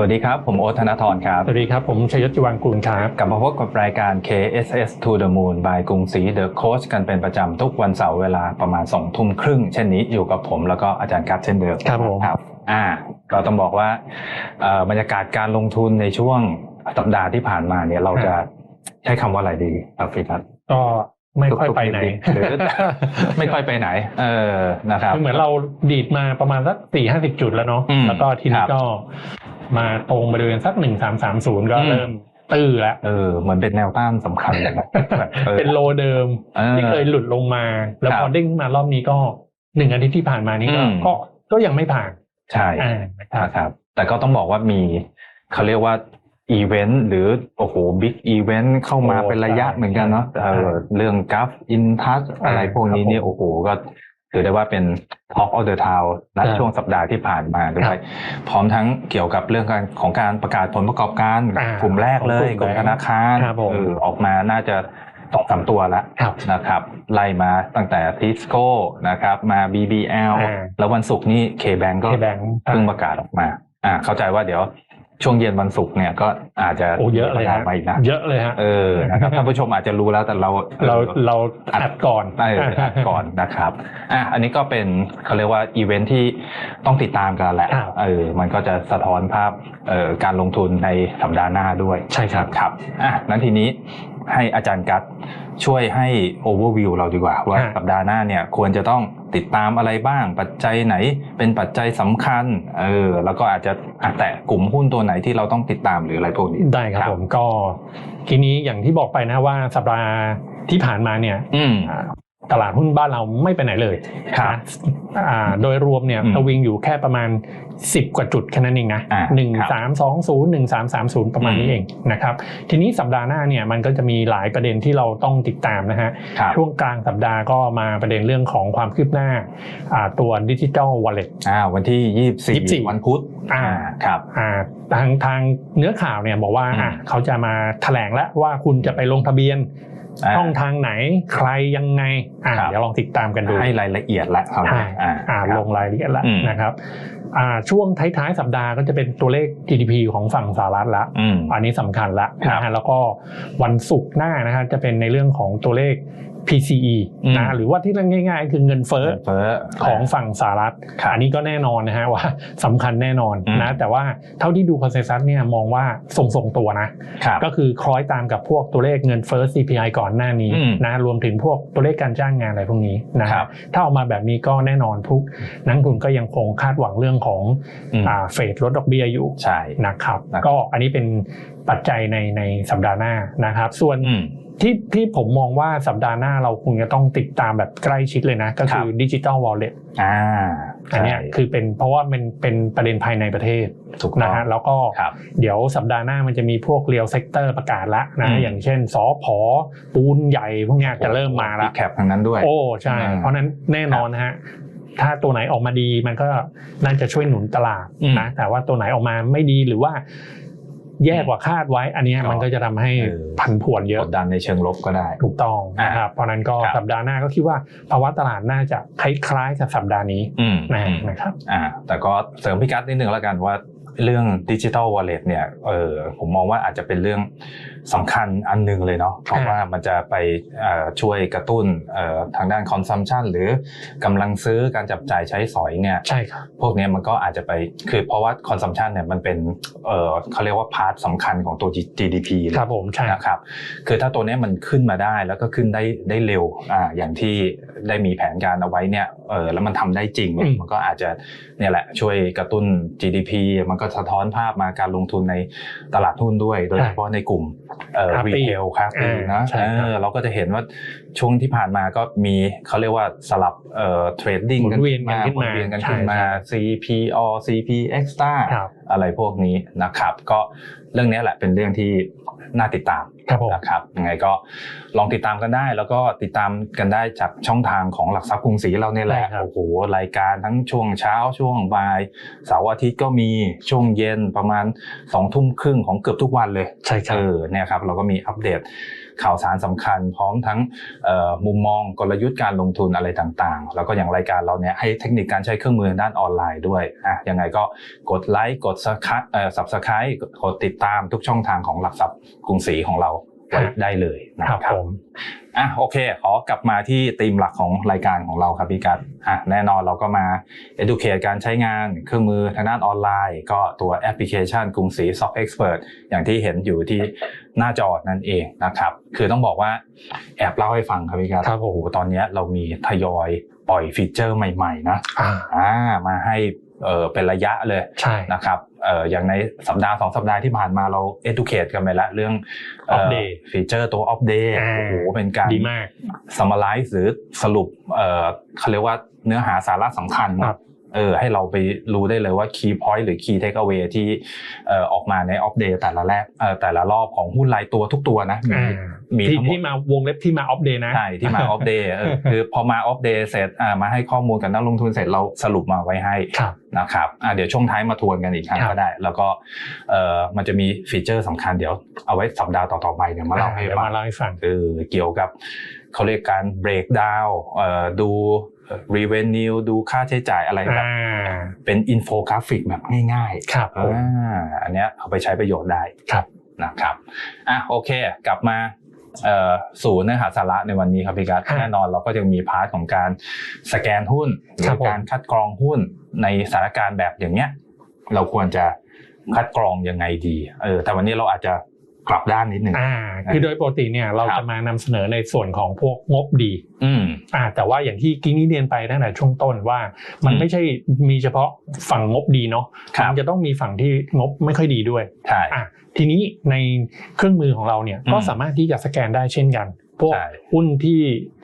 วัสดีครับ ผมโอ๊ตธนทรครับ สวัสดีครับ ผมชัยยศจิวังกูลครับ กลับมาพบกับรายการ KSS to the Moon by กรุงศรี The Coach กันเป็นประจำทุกวันเสาร์เวลาประมาณ2ทุ่มครึ่ง เช่นนี้อยู่กับผมแล้วก็อาจารย์กัฟเช่นเดิมครับผมครับอ่าก็ต้องบอกว่าเอ่อบรรยากาศการลงทุนในช่วงสัปดาห์ที่ผ่านมาเนี่ยเราจะใช้คำว่าอะไรดีครับฟิรัตก็ไม่ค่อยไปไหนหรือไม่ค่อยไปไหน เออนะครับคือเหมือนเราดีดมาประมาณสักสี่ห้าสิบจุดแล้วเนาะอืมแล้วก็ทีคนี้รับก็ มาตรงบริเวณสักหนึ่งสามสามศูนย์ก็อืมเริ่มตื้อแล้วเออเหมือนเป็นแนวต้านสำคัญเลยนะออเป็นโลเดิมเออที่เคยหลุดลงมา แล้วครับพอเด้งขึ้นมารอบนี้ก็หนึ่งอาทิตย์ที่ผ่านมานี้ก็อืมก็ก็ยังไม่ผ่านใช่อ่านะครับนะครับ แต่ก็ต้องบอกว่ามีเขาเรียกว่าอีเวนต์หรือโอ้โหบิ๊กอีเวนต์เข้ามาโอ้เป็นระยะใช่เหมือนกันเนาะใช่เออเรื่องกัฟอินทัชอ่าอะไรพวกนี้เนี่ยครับผมโอ้โหก็ ถือได้ว่าเป็น Talk of the Town ณครับช่วงสัปดาห์ที่ผ่านมาด้วครัยบพร้อมทั้งเกี่ยวกับเรื่องการของการประกาศผลประกอบการอ่ากลุ่มแรกเลยของกกลุ่ลุ่มมธนาคารครับผมเออออกมาน่าจะสองสามตัวแล้วครับนะครับไล่มาตั้งแต่ทิสโก้นะครับมา BBL อ่าแล้ววันศุกร์นี่ K-Bank ก็ K-Bank เพิ่งประกาศออกมาอ่าเข้าใจว่าเดี๋ยว ช่วงเย็นวันศุกร์เนี่ยก็อาจจะโอ้เยอะเลยประกาศฮะมาอีกนะเยอะเลยฮะเออนะครับท่านผู้ชมอาจจะรู้แล้วแต่เราเราเราอัดก่อนเอออัดก่อนนะครับอะอันนี้ก็เป็นเขาเรียกว่าอีเวนท์ที่ต้องติดตามกันแหละครับเออมันก็จะสะท้อนภาพเอ่อการลงทุนในสัปดาห์หน้าด้วยใช่ครับครับอะนั้นทีนี้ให้อาจารย์กัตช่วยให้โอเวอร์วิวเราดีกว่า ว่าฮะสัปดาห์หน้าเนี่ยควรจะต้องติดตามอะไรบ้าง ปัจจัยไหนเป็นปัจจัยสำคัญเออแล้วก็อาจจะอะแตะกลุ่มหุ้นตัวไหนที่เราต้องติดตามหรืออะไรพวกนี้ได้ครับผมก็ทีนี้อย่างที่บอกไปนะว่าสัปดาห์ที่ผ่านมาเนี่ยอืมอ่า ตลาดหุ้นบ้านเราไม่ไปไหนเลยครับนะอ่าโดยรวมเนี่ยอืมสวิงอยู่แค่ประมาณ 10 กว่าจุดแค่นั้นเองนะอ่าหนึ่งครับสามสองศูนย์หนึ่งสามสามศูนย์ประมาณนี้อืมเองนะครับ ทีนี้สัปดาห์หน้าเนี่ยมันก็จะมีหลายประเด็นที่เราต้องติดตามนะฮะครับช่วงกลางสัปดาห์ก็มาประเด็นเรื่องของความคืบหน้าอ่าตัวดิจิ t a ลวอลเล็ตอ่าวันที่ยี่สี่ 24 วันพุธอ่าครับอ่า ทางทางเนื้อข่าวเนี่ยบอกว่าอืมอะเขาจะมาแถลงแล้วว่าคุณจะไปลงทะเบียนอ่าช่องทางไหนใครยังไงอ่าครับเดี๋ยวลองติดตามกันดูให้รายละเอียดละครับใช่อ่าอ่าครับลงรายละเอียดแล้วอืมนะครับอ่าช่วงท้ายๆสัปดาห์ก็จะเป็นตัวเลข GDP ของฝั่งสหรัฐละอืมอันนี้สำคัญละครับนะฮะแล้วก็วันศุกร์หน้านะฮะจะเป็นในเรื่องของตัวเลข PCE อืมนะหรือว่าที่เรียกง่ายๆ คือเงินเฟ้อเงินเฟ้อของฝั่งสหรัฐครับอันนี้ก็แน่นอนนะฮะว่าสำคัญแน่นอนอืมนะแต่ว่าเท่าที่ดูคอนเซนแซสเนี่ยมองว่าทรงๆตัวนะครับก็คือคล้อยตามกับพวกตัวเลขเงินเฟ้อ CPI ก่อนหน้านี้อืมนะรวมถึงพวกตัวเลขการจ้างงานอะไรพวกนี้นะครับถ้าออกมาแบบนี้ก็แน่นอนทุกนักลงทุนก็ยังคงคาดหวังเรื่องของอืมอ่าเฟดลดดอกเบี้ยอยู่ใช่นะครับนะครับ ก็อันนี้เป็นปัจจัยในในสัปดาห์หน้านะครับ ส่วนอืม ที่ที่ผมมองว่าสัปดาห์หน้าเราคงจะต้องติดตามแบบใกล้ชิดเลยนะ ก็คือดิจิ t a ลวอลเล็ตอ่าอันเนี้ยใช่คือเป็นเพราะว่ามันเป็นประเด็นภายในประเทศถูกต้นะองฮะแล้วก็ครับเดี๋ยวสัปดาห์หน้ามันจะมีพวกเรียลเซกเตอร์ประกาศละอืนะมอย่างเช่นสอพอปูนใหญ่พวกเนี้ยจะเริ่มมาละแคปทั้งนั้นด้วย โอ้ใช่อ่าเพราะฉะนั้นแน่นอนนะฮะถ้าตัวไหนออกมาดีมันก็น่าจะช่วยหนุนตลาดอืมนะแต่ว่าตัวไหนออกมาไม่ดีหรือว่า แย่กว่าคาดไว้ อันเนี้ยก็มันก็จะทำให้เออผันผวนเยกอะดดันในเชิงลบก็ได้ ถูกต้องนะครับ เพราะฉะนั้นก็ครับสัปดาห์หน้าก็คิดว่าภาวะตลาดน่าจะคล้ายๆกับสัปดาห์นี้อืมนะอืมนะครับอ่าแต่ก็เสริมพิกัดนิดนึงแล้วกันว่าเรื่องดิจิ t a ลวอลเล็ตเนี่ยเออผมมองว่าอาจจะเป็นเรื่องสำคัญอันหนึงเลยเนาะเพราะว่ามันจะไปเอ่อช่วยกระตุ้นเอ่อทางด้านคอนซัมชันหรือกำลังซื้อการจับจ่ายใช้สอยเนี่ยใช่ครับพวกเนี้ยมันก็อาจจะไปคือเพราะว่าคอนซัมชันเนี่ยมันเป็นเออเขาเรียกว่าพาร์ทสำคัญของตัว GDP เลยครับผมใช่นะครับคือถ้าตัวเนี้ยมันขึ้นมาได้แล้วก็ขึ้นได้ได้เร็วอ่าอย่างที่ได้มีแผนการเอาไว้เนี่ยเออแล้วมันทำได้จริงเนี่ยอืมมันก็อาจจะเนี่ยแหละช่วยกระตุ้น GDP มันก็สะท้อนภาพมาการลงทุนในตลาดหุ้นด้วย โดยเฉพาะในกลุ่มเอ่อค้าปลีรีกเทลครับอ่านะใช่ครับเออเราก็จะเห็นว่าช่วงที่ผ่านมาก็มีเขาเรียกว่าสลับเอ่อเทรดดิ้งหมุนเวียนกันขึ้นหมุมานเวียนกันใช่ขึ้นมาใช่ CPO CP Extra ครับอะไรพวกนี้นะครับ ก็ เรื่องนี้แหละเป็นเรื่องที่น่าติดตามครับผมนะครับยังไงก็ลองติดตามกันได้ แล้วก็ติดตามกันได้จากช่องทางของหลักทรัพย์กรุงศรีเราเนี่ยแหละใช่ครับโอ้โหรายการทั้งช่วงเช้าช่วงบ่ายเสาร์อาทิตย์ก็มีช่วงเย็นประมาณสองทุ่มครึ่งของเกือบทุกวันเลยใช่ครัเอบอเนี่ยครับเราก็มีอัปเดต ข่าวสารสำคัญ พร้อมทั้งมุมมองกลยุทธ์การลงทุนอะไรต่างๆ แล้วก็อย่างรายการเราเนี่ยให้เทคนิคการใช้เครื่องมือด้านออนไลน์ด้วยอะยังไงก็กดไลค์กดซับสไครต์กดติดตามทุกช่องทางของหลักทรัพย์กรุงศรีของเรา ไว้ได้เลยนะคครัรับบผมอะโอเค ขอกลับมาที่ธีมหลักของรายการของเราครับพี่กัดอะแน่นอนเราก็มา educate การใช้งานเครื่องมือทางด้านออนไลน์ ก็ตัวแอปพลิเคชันกรุงศรี Stock Expert อย่างที่เห็นอยู่ที่หน้าจอนั่นเองนะครับ คือต้องบอกว่าแอบเล่าให้ฟังครับพี่กัดครับผมโอ้โหตอนเนี้ยเรามีทยอยปล่อยฟีเจอร์ใหม่ๆนะอ่าอ่ามาให้ เออเป็นระยะเลยใช่นะครับเอ่ออย่างในสัปดาห์สองสัปดาห์ที่ผ่านมาเรา educate กันไปแล้วเรื่องเ Update ฟีเจอร์ตัว update อ่าโอ้โหเป็นการดีมาก summarize หรือสรุปเอ่อเขาเรียกว่าเนื้อหาสาระสำคัญครับ เออให้เราไปรู้ได้เลยว่า key point หรือ key takeaway ที่เอ่อออกมาใน update แต่ละแรกเอ่อแต่ละรอบของหุ้นรายตัวทุกตัวนะมีอ่ามีที่ทั้งหมดที่มาวงเล็บที่มาอัปเดตนะใช่ที่มา off day เออคือพอมา off day เสร็จอ่ามาให้ข้อมูลกับนักลงทุนเสร็จเราสรุปมาไว้ให้ครับนะครับอะเดี๋ยวช่วงท้ายมาทวนกันอีกครั้งครับก็ได้ แล้วก็เอ่อมันจะมีฟีเจอร์สำคัญเดี๋ยวเอาไว้สัปดาห์ต่อๆไปเนี่ยมาเล่าให้เดี๋ยวฟัมางเล่าให้ฟังเออเกี่ยวกับเขาเรียกการ break down เอ่อดู revenue ดูค่าใช้จ่ายอะไรแบบอ่าเป็นอินโฟกราฟิกแบบง่ายครับๆผมอ่าอันเนี้ยเอาไปใช้ประโยชน์ได้ครับนะครับอะโอเค กลับมาเอ่อสู่เนื้อหาสาระในวันนี้ครับพี่กัสครับแน่นอนเราก็จะมีพาร์ทของการสแกนหุ้นหรืครัอบผมการคัดกรองหุ้นในสถานการณ์แบบอย่างเนี้ย เราควรจะคัดกรองยังไงดีเออแต่วันนี้เราอาจจะกลับด้านนิดหนึ่งอ่าคือโดยปกติเนี่ยเราครับจะมานำเสนอในส่วนของพวกงบดี อืมอ่าแต่ว่าอย่างที่กิ๊งนี่เรียนไปตั้งแต่ช่วงต้นว่า มันอืมไม่ใช่มีเฉพาะฝั่งงบดีเนาะครับมันจะต้องมีฝั่งที่งบไม่ค่อยดีด้วยใช่อะทีนี้ในเครื่องมือของเราเนี่ยอืมก็สามารถที่จะสแกนได้เช่นกันพวกใช่หุ้นที่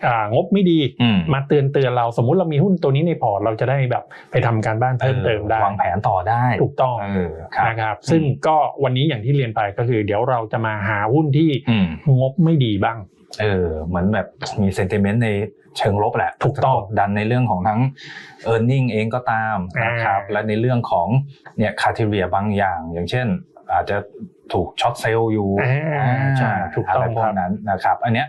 อ่างบไม่ดีอืมมาเตือนเตือนเราสมมุติเรามีหุ้นตัวนี้ในพอร์ตเราจะได้แบบไปทำการบ้านเพิ่มเติมได้วางแผนต่อได้ถูกต้องเออครับนะครับซึ่งก็วันนี้อย่างที่เรียนไปก็คือ เดี๋ยวเราจะมาหาหุ้นที่อืมงบไม่ดีบ้าง เออเหมือนแบบมีเซนติเมนต์ในเชิงลบแหละถูกต้องดดันในเรื่องของทั้ง e a r n i n g เองก็ตามนะครับอ่าและในเรื่องของเนี่ยคาเทเรียบางอย่าง อย่างเช่น อาจจะถูกช็อตเซลล์อยู่อ่าใช่ถูกต้องะไรพวครักบนั้นนะครับ อันเนี้ย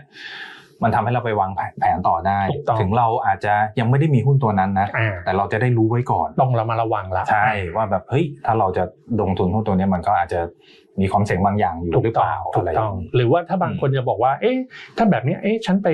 มันทำให้เราไปวางแผนต่อได้ถูกต้องถึงเราอาจจะยังไม่ได้มีหุ้นตัวนั้นนะอ่าแต่เราจะได้รู้ไว้ก่อน ต้องระมัดระวังละใช่ว่าแบบเฮ้ยถ้าเราจะลงทุนหุ้นตัวเนี้ยมันก็อาจจะมีความเสี่ยงบางอย่างอยู่ถูกหรือต้เปองล่าถูกอะไรต้องหรือว่าถ้าบางคนจะบอกว่า เอ๊ะ ถ้าแบบเนี้ยเอ๊ะฉันไป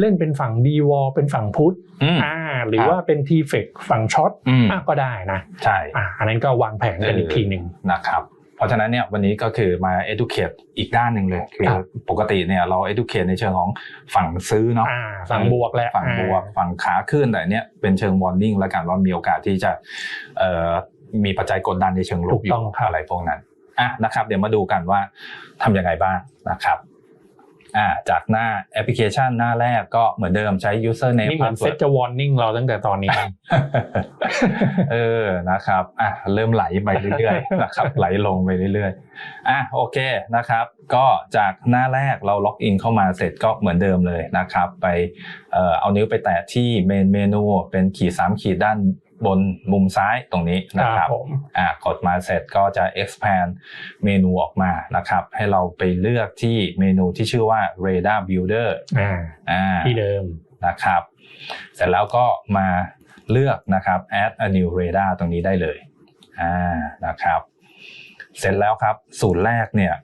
เล่นเป็นฝั่งดีวอลเป็นฝั่งพุทธอืมอ่าหรือครับว่าเป็นทีเฟกฝั่งช็อตอืมอะก็ได้นะใช่อ่าอันนั้นก็วางแผนกันอีกทีหนึ่งนะครับเพ ราะฉะนั้นเนี่ยวันนี้ก็คือมา educate อีกด้านหนึ่งเลยคือครับปกติเนี่ยเรา educate ในเชิงของฝั่งซื้อเนาะอ่าฝั่งบวกแหละฝั่งบวกฝั่งขาขึ้นแต่อันเนี้ยเป็นเชิง warning แล้วกันว่ามีโอกาสที่จะเอ่อมีปัจจัยกดดันในเชิงลถูบกอยู่ต้องครับอะไรพวกนั้นอะนะครับ เดี๋ยวมาดูกันว่าทำยังไงบ้างนะครับ อ่าจากหน้าแอปพลิเคชันหน้าแรกก็เหมือนเดิมใช้ username นี่เหมือนเซต password จะวอร์นิ่งเราตั้งแต่ตอนนี้ เออนะครับอะเริ่มไหลไปเรื่อยๆนะครับไหลลงไปเรื่อยๆอะโอเคนะครับ ก็จากหน้าแรกเราล็อกอินเข้ามาเสร็จก็เหมือนเดิมเลยนะครับ ไปเอ่อเอานิ้วไปแตะที่เมนเมนูเป็นขีดสามขีดด้าน บนมุมซ้ายตรงนี้นะคครัรับบผมอะกดมาเสร็จก็จะ expand เมนูออกมานะครับ ให้เราไปเลือกที่เมนูที่ชื่อว่า radar builder อ่าอ่าที่เดิมนะครับ เสร็จแล้วก็มาเลือกนะครับ add a new radar ตรงนี้ได้เลยอ่านะครับ เสร็จแล้วครับ สูตรแรกเนี่ย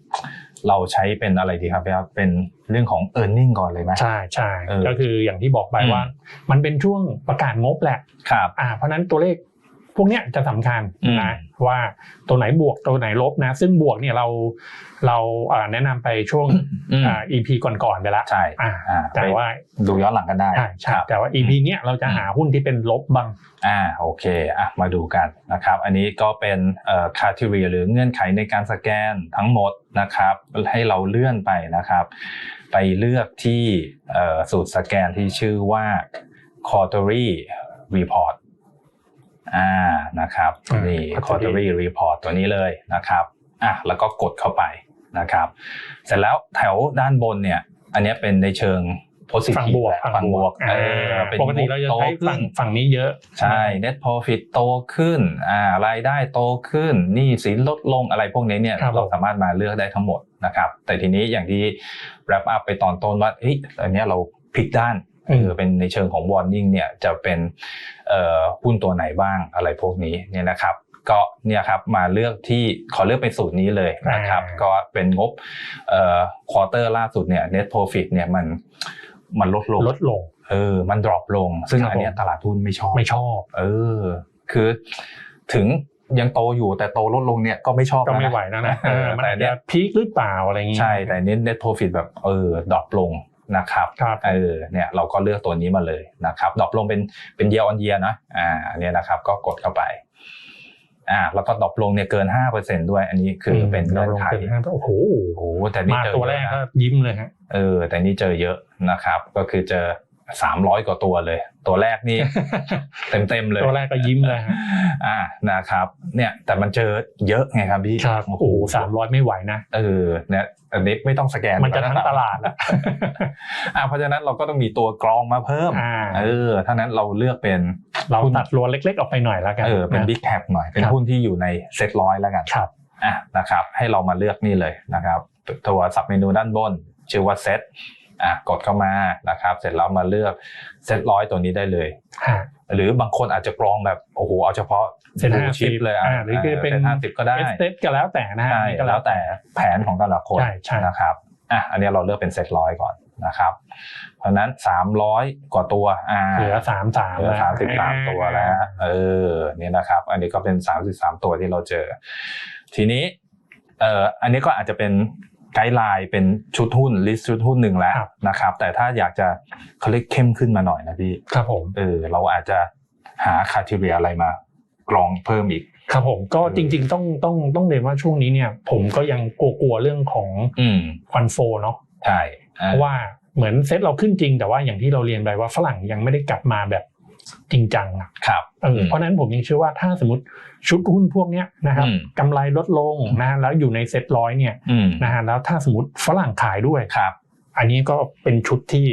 เราใช้เป็นอะไรดีครับพี่ครับเป็นเรื่องของ e a r n i n g ก่อนเลยไหมใช่ใช่เออก็คืออย่างที่บอกไปอืมว่า มันเป็นช่วงประกาศงบแหละครับอ่าเพราะฉะนั้นตัวเลข พวกเนี้ยจะสำคัญอืมนะว่าตัวไหนบวกตัวไหนลบนะ ซึ่งบวกเนี่ยเราเราอ่าแนะนำไปช่วงอืมอ่า EP ก่อนๆไปแล้วใช่อ่าอ่าแต่ว่าดูย้อนหลังกันได้ใช่ใช่ครับแต่ว่า EP เนี้ยเราจะหาหุ้นที่เป็นลบบ้างอ่าโอเคอะมาดูกันนะครับ อันนี้ก็เป็นเอ่อ criteria หรือเงื่อนไขในการสแกนทั้งหมดนะครับ ให้เราเลื่อนไปนะครับ ไปเลือกที่เอ่อสูตรสแกนที่ชื่อว่า quarterly report อ่านะครับอ่านี่ quarterly quarterly report ตัวนี้เลยนะครับอะแล้วก็กดเข้าไปนะครับ เสร็จแล้วแถวด้านบนเนี่ย อันเนี้ยเป็นในเชิง positive ฝั่งบวกฝั่งบวกเอออ่าเป็นปกติเราจะโตใช้ขึ้ฝั่นงฝั่งนี้เยอะใช่ net profit โตขึ้นอ่ารายได้โตขึ้นหนี้สินลดลงอะไรพวกนี้เนี่ยครับเราสามารถมาเลือกได้ทั้งหมดนะครับ แต่ทีนี้อย่างที่ wrap up ไปตอนต้นว่าเฮ้ยอันเนี้ยเราพลิกด้าน อืมเออเป็นในเชิงของ warning เนี่ยจะเป็นเอ่อหุ้นตัวไหนบ้างอะไรพวกนี้เนี่ยนะครับก็เนี่ยครับมาเลือกที่ขอเลือกเป็นสูตรนี้เลยนะครับอ่าก็เป็นงบเอ่อควอเตอร์ล่าสุดเนี่ย net profit เนี่ยมันมันลดลงลดลง เออ มัน drop ลง ซึ่งครับอันเนี้ยผมตลาดหุ้นไม่ชอบไม่ชอบ เออ คือถึงยังโตอยู่แต่โตลดลงเนี่ยก็ไม่ชอบก็ไม่แล้วนะไหวแล้วนะเออเออมันแต่อาจเนี่จะยพีคหรือเปล่าอะไรอย่างงี้ใช่แต่เน้น net profit แบบเออ drop ลง นะครับครับเออเนี่ยเราก็เลือกตัวนี้มาเลยนะครับ drop ลงเป็นเป็น year on year นะอ่าอันเนี้ยนะครับก็กดเข้าไปอ่าแล้วก็ drop ลงเนี่ยเกิน5%ด้วย อันนี้คือเป็นเงื่อนไขราลงเป็นห้าโอ้โหโอ้โหแต่นี่มาเจอตัวเยแรอะกนะก็ยิ้มเลยฮะเออแต่นี่เจอเยอะนะครับ ก็คือเจอ 300กว่าตัวเลย ตัวแรกนี่เต็มเต็มๆเลย ตัวแรกก็ยิ้มเลยฮะอ่านะครับ เนี่ยแต่มันเจอเยอะไงครับพี่ครับโอ้โหสามร้อยไม่ไหวนะเออเนี่ยอันนี้ไม่ต้องสแกนมันจะทั้งตลาดแล้วอ่าเพราะฉะนั้นเราก็ต้องมีตัวกรองมาเพิ่มอ่าเออถ้านั้นเราเลือกเป็นเราตัดรัวเล็ก ๆ ออกไปหน่อยแล้วกันเออเป็นนะบิ๊กแคปหน่อยเป็นครับหุ้นที่อยู่ในเซ็ตร้อยแล้วกันครับอะนะครับ ให้เรามาเลือกนี่เลยนะครับ ตัวสับเมนูด้านบนชื่อว่าเซ็ต อะกดเข้ามานะครับ เสร็จแล้วมาเลือกเซ็ตร้อยตัวนี้ได้เลยฮะหรือบางคนอาจจะกรองแบบโอ้โหเอาเฉพาะเซ็ต blue 50 chip เลยอะอ่าหรือคือเป็นห้าสิบก็ได้เอสเตทก็แล้วแต่นะฮะใช่นี่ก็แล้วแต่แผนของแต่ละคนใช่ใช่นะครับอะอันนี้เราเลือกเป็นเซตร้อยก่อนนะครับ เพราะฉะนั้นสามร้อยกว่าตัวอ่าเหลือสามสามเหลือสามสิบสามตัวแล้วเออเนี่ยนะครับ อันนี้ก็เป็นสามสิบสามตัวที่เราเจอ ทีนี้เอ่ออันนี้ก็อาจจะเป็น ไกด์ไลน์เป็นชุดหุ้นลิสต์ชุดหุ้นหนึ่งแล้วครับนะครับ แต่ถ้าอยากจะเขาเรียกเข้มขึ้นมาหน่อยนะพี่ครับผมเออเราอาจจะหาคาทีเรียอะไรมากรองเพิ่มอีกครับผมก็เออจริงๆต้องต้องต้องเรียนว่าช่วงนี้เนี่ยผมก็ยังกลัวๆเรื่องของอืมฟันโฟเนาะใช่เพราะว่าเหมือนเซ็ตเราขึ้นจริงแต่ว่าอย่างที่เราเรียนไปว่าฝรั่งยังไม่ได้กลับมาแบบ จริงจังอะครับเออเพราะฉะนั้นผมยังเชื่อว่าถ้าสมมติชุดหุ้นพวกเนี้ยนะครับอืมกำไรลดลงนะแล้วอยู่ในเซ็ตร้อยเนี่ยอืมนะฮะแล้วถ้าสมมติฝรั่งขายด้วยครับ อันนี้ก็เป็นชุดที่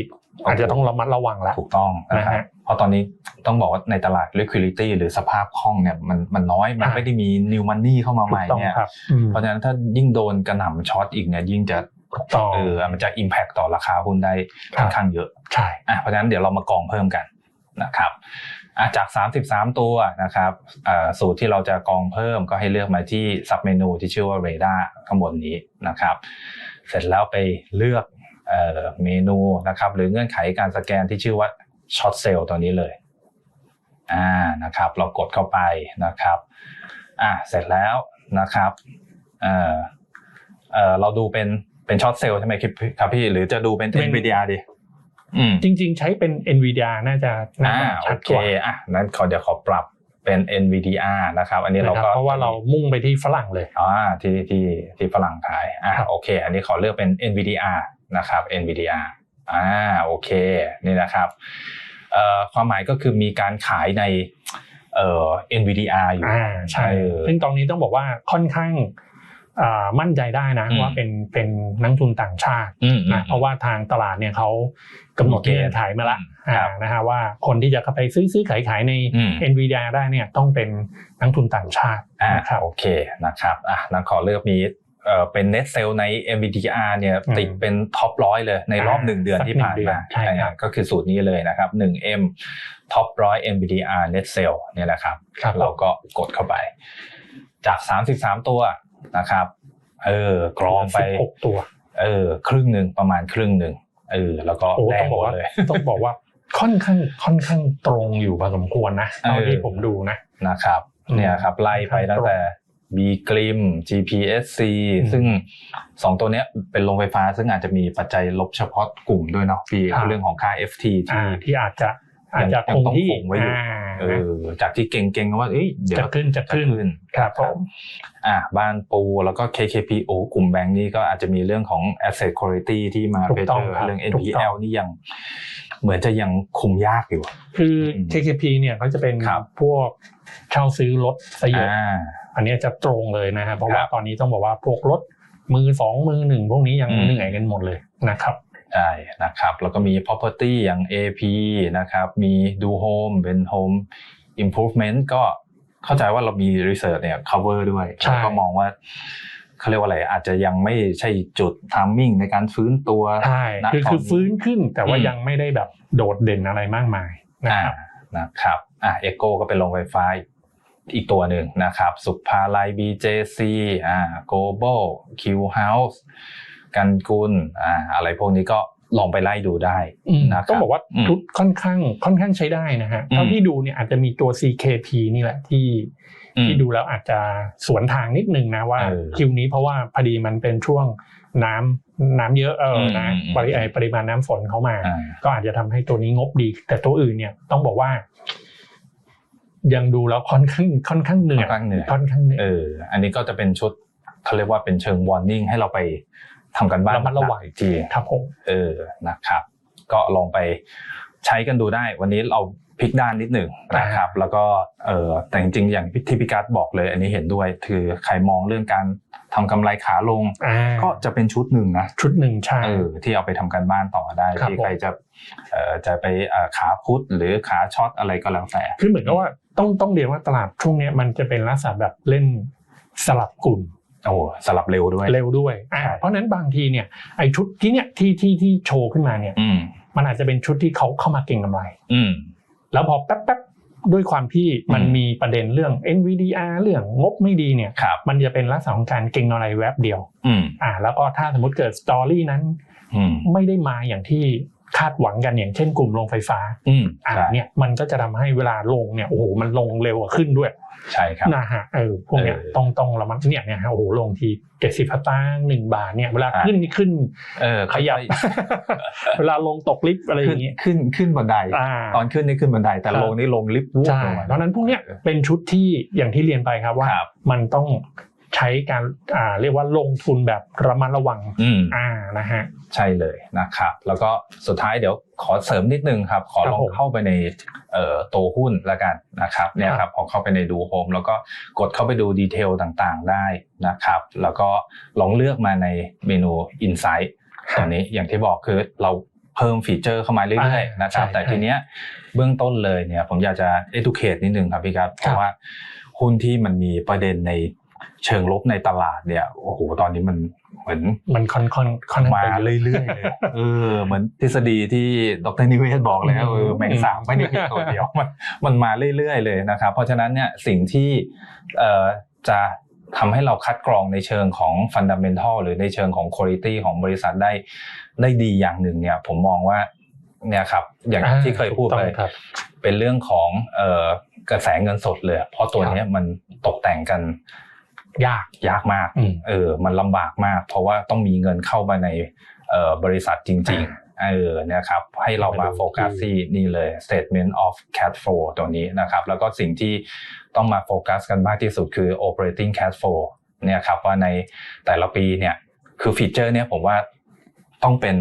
อาจจะต้องระมัดระวังละถูกต้องนะครันะบฮะเพราะตอนนี้ต้องบอกว่าในตลาด liquidity หรือสภาพคล่องเนี่ยมันมันน้อยมันอ่าไม่ได้มี new money เข้ามาใหถูม่กต้องเนี่ยครับอืมเพราะฉะนั้นถ้ายิ่งโดนกระหน่ำช็อตอีกเนี่ยยิ่งจะถูกต้องเออมันจะ impact ต่อราคาหุ้นได้ครับค่อนข้างเยอะใช่อะเพราะฉะนั้นเดี๋ยวเรามากองเพิ่มกัน นะครับอะจาก 33 ตัวนะครับอ่าสูตรที่เราจะกองเพิ่มก็ให้เลือกมาที่ซับเมนูที่ชื่อว่า r a d a r ข้างบนนี้นะครับ เสร็จแล้วไปเลือกเอ่อเมนูนะครับ หรือเงื่อนไขการสแกนที่ชื่อว่าช็อตเซลตัวนี้เลยอ่านะครับ เรากดเข้าไปนะครับอ่าเสร็จแล้วนะครับเอ่อเอ่อเราดูเป็นเป็นช็อตเซลใช่ไหมครับพี่ครับพี่หรือจะดูเป็นเป็น NVIDIA ดีอืม จริง ๆ ใช้เป็น NVIDIA น่าจะน่าอ่าจะโอชัดเคกว่าอะนั้นขอเดี๋ยวขอปรับเป็น NVDR นะครับ อันนี้เรานะครับก็เพราะว่าเรามุ่งไปที่ฝรั่งเลยอ่าที่ที่ที่ฝรั่งขายอ่าครับโอเค อันนี้ขอเลือกเป็น NVDR นะครับ NVDR อ่าโอเคนี่นะครับเอ่อความหมายก็คือมีการขายในเอ่อ NVDR อยู่อ่าใช่เออซึ่งตรงนี้ต้องบอกว่าค่อนข้างอ่า มั่นใจได้นะอืมว่าเป็นเป็นนักทุนต่างชาติอืมนะเพราะว่าทางตลาดเนี่ยเขากำหนดมีเกณฑ์เงื่อนไขมาละครับอ่านะฮะว่าคนที่จะเข้าไปซื้อซื้อขายขายในอืม NVIDIA ได้เนี่ยต้องเป็นนักทุนต่างชาติอ่านะครับโอเคนะครับอะนั้นขอเลือกมีเอ่อเป็น net sale ใน NVDR เนี่ยอืมติดเป็นท็อปร้อยเลยในรอบอ่าหนึ่งเดือนสักที่ผ่านหนึ่งเดือมานใช่ครับอ่าก็คือสูตรนี้เลยนะครับ 1M ท็อปร้อย NVDR net sale เนี่ยแหละครับครับ เราก็กดเข้าไป จาก 33 ตัว นะครับเออกรองไปสิบหกตัว เออ ครึ่งหนึ่งประมาณครึ่งหนึ่งเออแล้วก็โอ้แดต้องงหบมอกดว่าเลยต้องบอกว่าค่อนข้างค่อนข้างตรงอยู่พอสมควรนะเท่าที่เออผมดูนะนะครับอืมเนี่ยครับไล่ไปตั้งแต่ B กริม GPSC อืมซึ่งสองตัวเนี้ยเป็นโรงไฟฟ้าซึ่งอาจจะมีปัจจัยลบเฉพาะกลุ่มด้วยเนาะพี่ครับเรื่องของค่า FT ที่อ่าที่อาจจะ อาจจะยังคงต้องที่คงไว้อยู่อ่าเออจากที่เก่งๆว่าเอ้ยเดี๋ยวจะขึ้นจะจะขึ้นขึ้นครับผมอ่าบ้านปูแล้วก็ KKP โอกลุ่มแบงก์นี่ก็อาจจะมีเรื่องของ asset quality ที่มาถูไปกต้องเจอครับเรื่องถูกต้อง NPL นี่ยังเหมือนจะยังคุมยากอยู่ คืออม KKP เนี่ยเขาจะเป็นครับพวกเช่าซื้อรถซะเยอะอ่าอันนี้จะตรงเลยนะครับเพราะครับว่าตอนนี้ต้องบอกว่าพวกรถมือสองมือหนึ่งพวกนี้ยังอืมเหนื่อยกันหมดเลยนะครับ ใช่นะครับ แล้วก็มี property อย่าง AP นะครับมีดู home เป็น home improvement ก็เข้าใจว่าเรามี research เนี่ย cover ด้วยใช่แล้วก็มองว่าเขาเรียกว่าอะไรอาจจะยังไม่ใช่จุด timing ในการฟื้นตัวใช่ณคือตนคือฟื้นขึ้นแต่ว่าอืมยังไม่ได้แบบโดดเด่นอะไรมากมายนะอ่าครับนะครับอะเอโกก็เป็นโรงไฟฟ้าอีกตัวหนึ่งนะครับ สุภาลัย BJC อ่า Global Q House กันกุลอ่าอะไรพวกนี้ก็ลองไปไล่ดูได้อืมนะครับต้องบอกว่าอืมชุดค่อนข้างค่อนข้างใช้ได้นะฮะอืมเท่าที่ดูเนี่ยอาจจะมีตัว CKP นี่แหละที่อืมที่ดูแล้วอาจจะสวนทางนิดนึงนะว่าเออคิวนี้เพราะว่าพอดีมันเป็นช่วงน้ำน้ำเยอะเอออมนะอืมอืมปริไอปริมาณน้ำฝนเข้ามาอ่าก็อาจจะทำให้ตัวนี้งบดี แต่ตัวอื่นเนี่ยต้องบอกว่า ยังดูแล้วค่อนข้างค่อนข้างเหนื่อยค่อนข้างเหนื่อยค่อนข้างเหนื่อยเอออันนี้ก็จะเป็นชุดเขาเรียกว่าเป็นเชิง warning ให้เราไป ทำกันบ้านระมัดระวังอีกทีครับผมเออนะครับ ก็ลองไปใช้กันดูได้ วันนี้เราพลิกด้านนิดหนึ่งนะครับ แล้วก็เออแต่จริงๆอย่างที่พิกัดบอกเลย อันนี้เห็นด้วย คือใครมองเรื่องการทำกำไรขาลงอ่าก็จะเป็นชุดหนึ่งนะชุดหนึ่งใช่เออที่เอาไปทำการบ้านต่อได้ครับที่ผมใครจะเอ่อจะไปเอ่อขาพุทธหรือขาช็อตอะไรก็แล้วแต่คือเหมือนกับว่าต้องต้องเรียนว่าตลาดช่วงเนี้ยมันจะเป็นลักษณะแบบเล่นสลับกลุ่ม โอ้สลับเร็วด้วยเร็วด้วยอ่าใช่เพราะฉะนั้นบางทีเนี่ยไอชุดที่เนี่ยที่ที่ที่โชว์ขึ้นมาเนี่ยอืมมันอาจจะเป็นชุดที่เขาเข้ามาเก่งกำไรอืมแล้วพอแป๊บแป๊บด้วยความที่มันอืมมีประเด็นเรื่อง NVDR เรื่องงบไม่ดีเนี่ยครับมันจะเป็นลักษณะของการเก่งกำไรแวบเดียวอืมอ่าแล้วก็ถ้าสมมติเกิดสตอรี่นั้นอืมไม่ได้มาอย่างที่ คาดหวังกันอย่างเช่นกลุ่มโรงไฟฟ้าอืมอ่าใช่เนี่ยมันก็จะทำให้เวลาลงเนี่ยโอ้โหมันลงเร็วกว่าขึ้นด้วย ใช่ครับนะฮะเออพวกเนี้ยเออต้องต้องระมัดเนี่ยเนี่ยฮะโอ้โหลงทีเจ็ดสิบตางค์หนึ่งบาทเนี่ยเวลาอ่าขึ้นนี่ขึ้นเออขยับ เวลาลงตกลิฟต์อะไรอขึ้นย่างงี้ขึ้นขึ้นบันไดอ่าตอนขึ้นนี่ขึ้นบันไดแต่ครับลงนี่ลงลิฟต์วูบใช่ลงมาเพราะฉะนั้นพวกเนี้ยเป็นชุดที่อย่างที่เรียนไปครับว่าครับมันต้อง ใช้การอ่าเรียกว่าลงทุนแบบระมัดระวังอืมอ่านะฮะใช่เลยนะครับ แล้วก็สุดท้ายเดี๋ยวขอเสริมนิดนึงครับ ขอครับลองผมเข้าไปในเอ่อตัวหุ้นละกันนะครับเนี่ยคครัรับบพอเข้าไปในดูโฮมแล้วก็กดเข้าไปดูดีเทลต่างๆได้นะครับ แล้วก็ลองเลือกมาในเมนู Insight ตอนนี้อย่างที่บอกคือเราเพิ่มฟีเจอร์เข้ามาเรื่อยๆอ่านนะครับใช่แต่ทีเนี้ยเบื้องต้นเลยเนี่ยผมอยากจะ educate นิดนึงครับพี่ครับเพราะว่าหุ้นที่มันมีประเด็นใน เชิงลบในตลาดเนี่ยโอ้โหตอนนี้มันเหมือนมันค่อนค่อนค่อนข้างมาไปเยอะเรื่อยๆเลยเออเหมือนทฤษฎีที่ดรนิเวศบอกแล้วอืมเออแมงสาบไม่ได้มีตัวเดียวมันมันมาเรื่อยๆเลยนะครับ เพราะฉะนั้นเนี่ยสิ่งที่เอ่อจะทำให้เราคัดกรองในเชิงของฟันดัมเบ n ทัลหรือในเชิงของคุณภาพของบริษัทได้ได้ดีอย่างหนึ่งเนี่ยผมมองว่าเนี่ยครับอย่างที่เคยพูดไปถูกต้องครับเป็นเรื่องของเอ่อกระแสเงินสดเลย เพราะตัวเนี้ยมันตกแต่งกัน ยากยากมากอืมเออมันลำบากมาก เพราะว่าต้องมีเงินเข้ามาในเอ่อบริษัทจริงๆเออนะครับให้เรามาโฟกัสที่นี่เลย statement of cash flow ตัวนี้นะครับ แล้วก็สิ่งที่ต้องมาโฟกัสกันมากที่สุดคือ operating cash flow เนี่ยครับว่าในแต่ละปีเนี่ยคือฟีเจอร์เนี่ยผมว่าต้องเป็น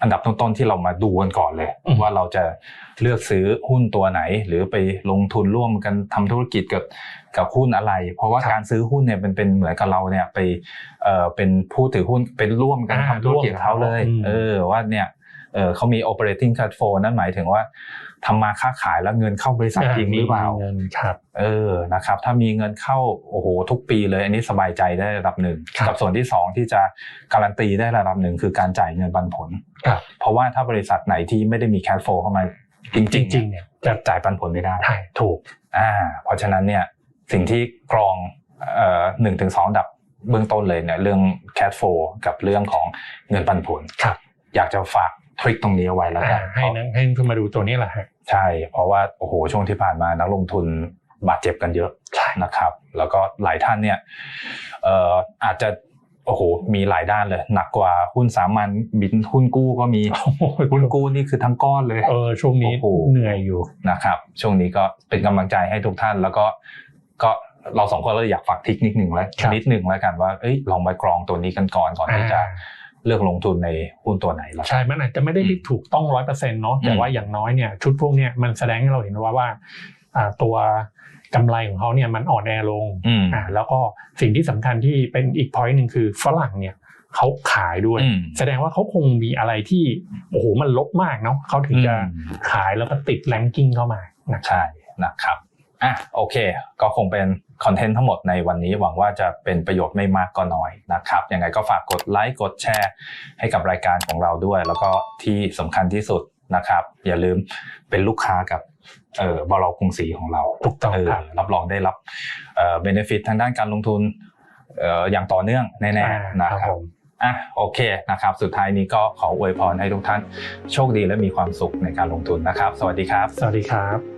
อันดับต้นๆที่เรามาดูกันก่อนเลยอืมว่าเราจะเลือกซื้อหุ้นตัวไหน หรือไปลงทุนร่วมกันทำธุรกิจกับกับหุ้นอะไร เพราะว่าการซื้อหุ้นเนี่ยเป็นเป็นเหมือนกับเราเนี่ยไปเอ่อเป็นผู้ถือหุ้นเป็นร่วมกันอ่าทำธุรกิจกับเขาเลยร่วมกับเขาเออว่าเนี่ย เออเขามี operating cash flow นั่นหมายถึงว่าทำมาค้าขายแล้วเงินเข้าบริษัทจริงหรือเปล่ามีเงินครับเออนะครับ ถ้ามีเงินเข้าโอ้โหทุกปีเลยอันนี้สบายใจได้ระดับหนึ่งครับกับส่วนที่สองที่จะการันตีได้ระดับหนึ่งคือการจ่ายเงินปันผลครับเพราะว่าถ้าบริษัทไหนที่ไม่ได้มีแค s โฟเข้ามาจริงจๆริงๆเนี่ยจะจ่ายปันผลไม่ได้ใช่ถูกอ่าเพราะฉะนั้นเนี่ยสิ่งที่กรองเอ่อหนึ่งถึงสองอันดับเบื้องต้นเลยเนี่ยเรื่องแค s โฟกับเรื่องของเงินปันผลครับ อยากจะฝาก ทริคตรงนี้เอาไว้แล้วกัอ่านให้นักให้เพื่อมาดูตัวนี้แหละฮะใช่ เพราะว่าโอ้โหช่วงที่ผ่านมานักลงทุนบาดเจ็บกันเยอะใช่นะครับ แล้วก็หลายท่านเนี่ยเอ่ออาจจะโอ้โห มีหลายด้านเลย หนักกว่าหุ้นสามัญบินหุ้นกู้ก็มีโอ้โหหุ้นกู้นี่คือทั้งก้อนเลย เออ ช่วงนี้โอ้โหเหนื่อยอยู่นะครับ ช่วงนี้ก็เป็นกำลังใจให้ทุกท่าน แล้วก็ก็เราสองคนเราอยากฝากทิกนิดหนึ่งแล้วครับนิดหนึ่งแล้วกันว่าเอ้ยลองมากรองตัวนี้กันก่อนก่อนที่จะอ่า เลือกลงทุนในหุ้นตัวไหนละใช่มันอาจจะไม่ได้ถูกต้องร้อยเปอร์เซ็นต์เนาะแต่อืมว่าอย่างน้อยเนี่ยชุดพวกเนี้ยมันแสดงให้เราเห็นว่าว่าอ่าตัวกำไรของเขาเนี่ยมันอ่อนแอลงอืมอ่าแล้วก็สิ่งที่สำคัญที่เป็นอีกพอยต์หนึ่งคือฝรั่งเนี่ยเขาขายด้วยอืมแสดงว่าเขาคงมีอะไรที่โอ้โหมันลบมากเนาะเขาถึงจะอืมขายแล้วก็ติดแรงกิ้งเข้ามานะครับใช่นะครับอะโอเค ก็คงเป็น คอนเทนต์ทั้งหมดในวันนี้หวังว่าจะเป็นประโยชน์ไม่มากก็น้อยนะครับยังไงก็ฝากกดไลค์กดแชร์ให้กับรายการของเราด้วย แล้วก็ที่สำคัญที่สุดนะครับ อย่าลืมเป็นลูกค้ากับเอ่อบลกรุงศรีของเราถูกต้องเออครับรับรองได้รับเอ่อเบนฟิตทางด้านการลงทุนเอ่ออย่างต่อเนื่องแน่อ่าๆนะคครัรับบผมอะโอเคนะครับ สุดท้ายนี้ก็ขออวยพรให้ทุกท่านโชคดีและมีความสุขในการลงทุนนะครับ สวัสดีครับ สวัสดีครับ